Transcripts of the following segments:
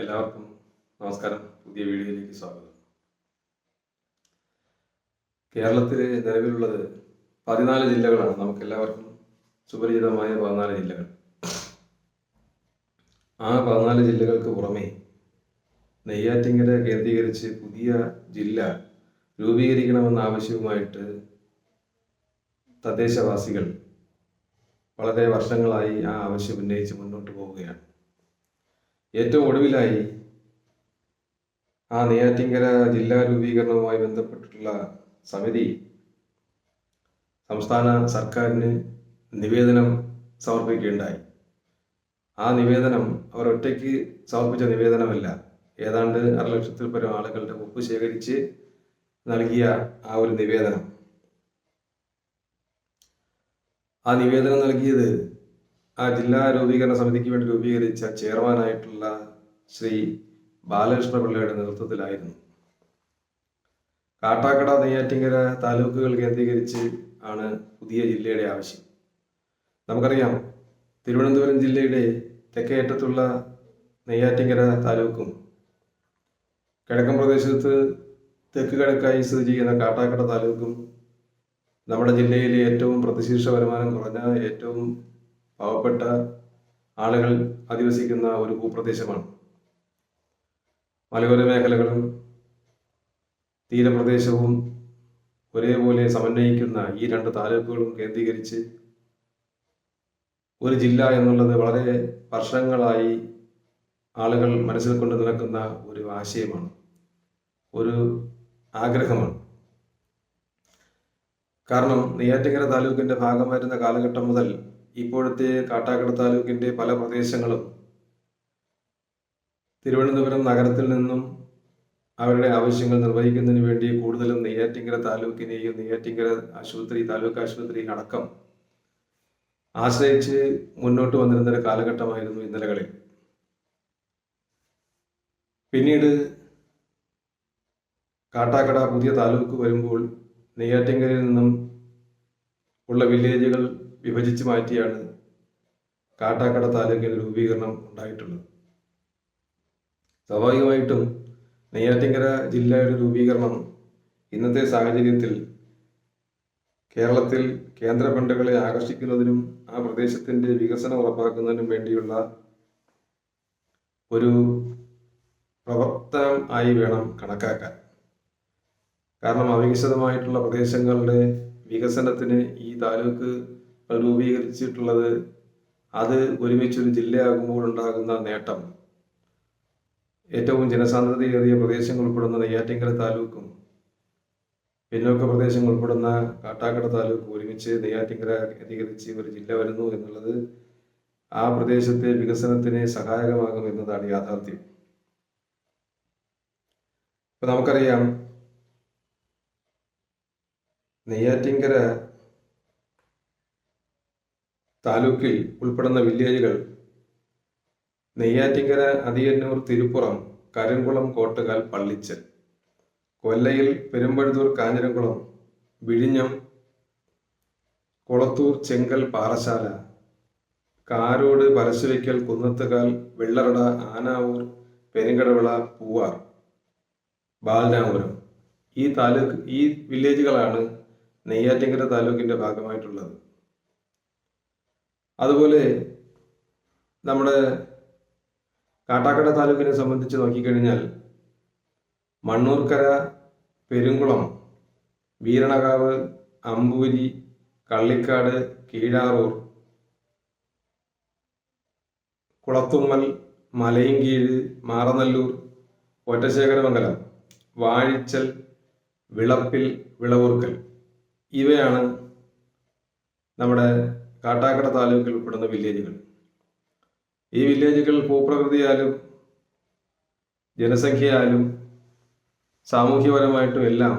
എല്ലാവർക്കും നമസ്കാരം. പുതിയ വീഡിയോയിലേക്ക് സ്വാഗതം. കേരളത്തിൽ നിലവിലുള്ളത് പതിനാല് ജില്ലകളാണ്. നമുക്ക് എല്ലാവർക്കും സുപരിചിതമായ പതിനാല് ജില്ലകൾ. ആ പതിനാല് ജില്ലകൾക്ക് പുറമെ നെയ്യാറ്റിങ്കര കേന്ദ്രീകരിച്ച് പുതിയ ജില്ല രൂപീകരിക്കണമെന്ന ആവശ്യവുമായിട്ട് തദ്ദേശവാസികൾ വളരെ വർഷങ്ങളായി ആ ആവശ്യം ഉന്നയിച്ച് മുന്നോട്ട് പോവുകയാണ്. ഏറ്റവും ഒടുവിലായി ആ നെയ്യാറ്റിങ്കര ജില്ലാ രൂപീകരണവുമായി ബന്ധപ്പെട്ടിട്ടുള്ള സമിതി സംസ്ഥാന സർക്കാരിന് നിവേദനം സമർപ്പിക്കുകയുണ്ടായി. ആ നിവേദനം അവർ ഒറ്റയ്ക്ക് സമർപ്പിച്ച നിവേദനമല്ല. ഏതാണ്ട് അര ലക്ഷത്തിൽ പരം ആളുകളുടെ ഒപ്പ് ശേഖരിച്ച് നൽകിയ ആ ഒരു നിവേദനം. ആ നിവേദനം നൽകിയത് ആ ജില്ലാ രൂപീകരണ സമിതിക്ക് വേണ്ടി രൂപീകരിച്ച ചെയർമാനായിട്ടുള്ള ശ്രീ ബാലകൃഷ്ണ പിള്ളയുടെ നേതൃത്വത്തിലായിരുന്നു. കാട്ടാക്കട നെയ്യാറ്റിങ്കര താലൂക്കുകൾ കേന്ദ്രീകരിച്ച് ആണ് പുതിയ ജില്ലയുടെ ആവശ്യം. നമുക്കറിയാം തിരുവനന്തപുരം ജില്ലയുടെ തെക്കേറ്റത്തുള്ള നെയ്യാറ്റിങ്കര താലൂക്കും കിഴക്കൻ പ്രദേശത്ത് തെക്ക് കിഴക്കായി സ്ഥിതി ചെയ്യുന്ന കാട്ടാക്കട താലൂക്കും നമ്മുടെ ജില്ലയിലെ ഏറ്റവും പ്രതിശീർഷ വരുമാനം കുറഞ്ഞ ഏറ്റവും പാവപ്പെട്ട ആളുകൾ അധിവസിക്കുന്ന ഒരു ഭൂപ്രദേശമാണ്. മലയോര മേഖലകളും തീരപ്രദേശവും ഒരേപോലെ സമന്വയിക്കുന്ന ഈ രണ്ട് താലൂക്കുകളും കേന്ദ്രീകരിച്ച് ഒരു ജില്ല എന്നുള്ളത് വളരെ വർഷങ്ങളായി ആളുകൾ മനസ്സിൽ കൊണ്ട് നടക്കുന്ന ഒരു ആശയമാണ്. ഒരു ആഗ്രഹമാണ്. കാരണം നെയ്യാറ്റിങ്കര താലൂക്കിന്റെ ഭാഗമായിരുന്ന കാലഘട്ടം മുതൽ ഇപ്പോഴത്തെ കാട്ടാക്കട താലൂക്കിന്റെ പല പ്രദേശങ്ങളും തിരുവനന്തപുരം നഗരത്തിൽ നിന്നും അവരുടെ ആവശ്യങ്ങൾ നിർവഹിക്കുന്നതിന് വേണ്ടി കൂടുതലും നെയ്യാറ്റിങ്കര താലൂക്കിനെയും നെയ്യാറ്റിങ്കര ആശുപത്രി താലൂക്ക് ആശുപത്രി അടക്കം ആശ്രയിച്ച് മുന്നോട്ട് വന്നിരുന്ന ഒരു കാലഘട്ടമായിരുന്നു ഇന്നലകളിൽ പിന്നീട് കാട്ടാക്കട പുതിയ താലൂക്ക് വരുമ്പോൾ നെയ്യാറ്റിങ്കരയിൽ നിന്നും ഉള്ള വില്ലേജുകൾ വിഭജിച്ച് മാറ്റിയാണ് കാട്ടാക്കട താലൂക്കിൽ രൂപീകരണം ഉണ്ടായിട്ടുള്ളത്. സ്വാഭാവികമായിട്ടും നെയ്യാറ്റിങ്കര ജില്ലയുടെ രൂപീകരണം ഇന്നത്തെ സാഹചര്യത്തിൽ കേരളത്തിൽ കേന്ദ്ര ഫണ്ടുകളെ ആകർഷിക്കുന്നതിനും ആ പ്രദേശത്തിന്റെ വികസനം ഉറപ്പാക്കുന്നതിനും വേണ്ടിയുള്ള ഒരു പ്രവർത്തനം ആയി വേണം കണക്കാക്കാൻ. കാരണം അവികസിതമായിട്ടുള്ള പ്രദേശങ്ങളുടെ വികസനത്തിന് ഈ താലൂക്ക് രൂപീകരിച്ചിട്ടുള്ളത് അത് ഒരുമിച്ചൊരു ജില്ലയാകുമ്പോൾ ഉണ്ടാകുന്ന നേട്ടം. ഏറ്റവും ജനസാന്ദ്രതയേറിയ പ്രദേശങ്ങൾ ഉൾപ്പെടുന്ന നെയ്യാറ്റിങ്കര താലൂക്കും പിന്നോക്ക പ്രദേശങ്ങൾ ഉൾപ്പെടുന്ന കാട്ടാക്കട താലൂക്കും ഒരുമിച്ച് നെയ്യാറ്റിങ്കര കേന്ദ്രീകരിച്ച് ഒരു ജില്ല വരുന്നു എന്നുള്ളത് ആ പ്രദേശത്തെ വികസനത്തിന് സഹായകമാകും എന്നതാണ് യാഥാർത്ഥ്യം. ഇപ്പൊ നമുക്കറിയാം നെയ്യാറ്റിങ്കര താലൂക്കിൽ ഉൾപ്പെടുന്ന വില്ലേജുകൾ നെയ്യാറ്റിങ്കര അതിയന്നൂർ തിരുപ്പുറം കരൻകുളം കോട്ടുകാൽ പള്ളിച്ചൽ കൊല്ലയിൽ പെരുമ്പഴുതൂർ കാഞ്ഞിരംകുളം വിഴിഞ്ഞം കൊളത്തൂർ ചെങ്കൽ പാറശാല കാരോട് പരശുവയ്ക്കൽ കുന്നത്തുകാൽ വെള്ളറട ആനാവൂർ പെരുങ്കടവിള പൂവാർ ബാലരാമപുരം. ഈ താലൂക്ക് ഈ വില്ലേജുകളാണ് നെയ്യാറ്റിങ്കര താലൂക്കിന്റെ ഭാഗമായിട്ടുള്ളത്. അതുപോലെ നമ്മുടെ കാട്ടാക്കട താലൂക്കിനെ സംബന്ധിച്ച് നോക്കിക്കഴിഞ്ഞാൽ മണ്ണൂർക്കര പെരുങ്കുളം വീരണകാവ് അമ്പൂരി കള്ളിക്കാട് കീഴാറൂർ കുളത്തുമ്മൽ മലയങ്കീഴ് മാറനല്ലൂർ ഒറ്റശേഖരമംഗലം വാഴിച്ചൽ വിളപ്പിൽ വിളവൂർക്കൽ. ഇവയാണ് നമ്മുടെ കാട്ടാക്കട താലൂക്കിൽ ഉൾപ്പെടുന്ന വില്ലേജുകൾ. ഈ വില്ലേജുകൾ ഭൂപ്രകൃതിയാലും ജനസംഖ്യയാലും സാമൂഹ്യപരമായിട്ടും എല്ലാം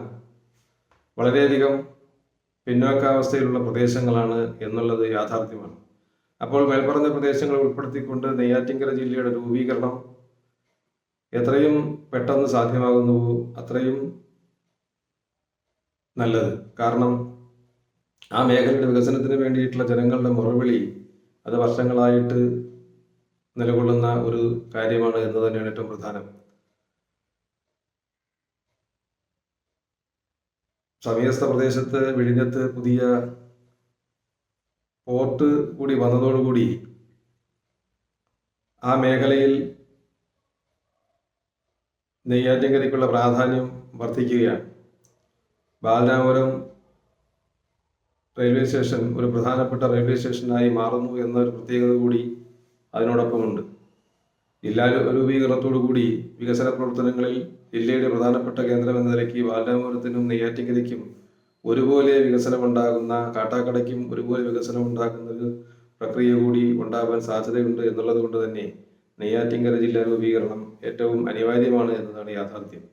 വളരെയധികം പിന്നോക്കാവസ്ഥയിലുള്ള പ്രദേശങ്ങളാണ് എന്നുള്ളത് യാഥാർത്ഥ്യമാണ്. അപ്പോൾ മേൽപ്പറഞ്ഞ പ്രദേശങ്ങൾ ഉൾപ്പെടുത്തിക്കൊണ്ട് നെയ്യാറ്റിങ്കര ജില്ലയുടെ രൂപീകരണം എത്രയും പെട്ടെന്ന് സാധ്യമാകുന്നുവോ അത്രയും നല്ലത്. കാരണം ആ മേഖലയുടെ വികസനത്തിന് വേണ്ടിയിട്ടുള്ള ജനങ്ങളുടെ മുറവിളി അത് വർഷങ്ങളായിട്ട് നിലകൊള്ളുന്ന ഒരു കാര്യമാണ് എന്ന് തന്നെയാണ് ഏറ്റവും പ്രധാനം. സമീപസ്ഥ പ്രദേശത്ത് വിഴിഞ്ഞത്ത് പുതിയ പോർട്ട് കൂടി വന്നതോടുകൂടി ആ മേഖലയിൽ നെയ്യാറ്റിൻകരയ്ക്കുള്ള പ്രാധാന്യം വർദ്ധിക്കുകയാണ്. ബാലരാമപുരം റെയിൽവേ സ്റ്റേഷൻ ഒരു പ്രധാനപ്പെട്ട റെയിൽവേ സ്റ്റേഷനായി മാറുന്നു എന്നൊരു പ്രത്യേകത കൂടി അതിനോടൊപ്പമുണ്ട്. ജില്ലാ രൂപീകരണത്തോടു കൂടി വികസന പ്രവർത്തനങ്ങളിൽ ജില്ലയുടെ പ്രധാനപ്പെട്ട കേന്ദ്രം എന്ന നിലയ്ക്ക് ബാലരാമപുരത്തിനും നെയ്യാറ്റിങ്കരയ്ക്കും ഒരുപോലെ വികസനമുണ്ടാകുന്ന കാട്ടാക്കടയ്ക്കും ഒരുപോലെ വികസനം ഉണ്ടാകുന്ന ഒരു പ്രക്രിയ കൂടി ഉണ്ടാവാൻ സാധ്യതയുണ്ട് എന്നുള്ളത് കൊണ്ട് തന്നെ നെയ്യാറ്റിൻകര ജില്ലാ രൂപീകരണം ഏറ്റവും അനിവാര്യമാണ് എന്നതാണ് യാഥാർത്ഥ്യം.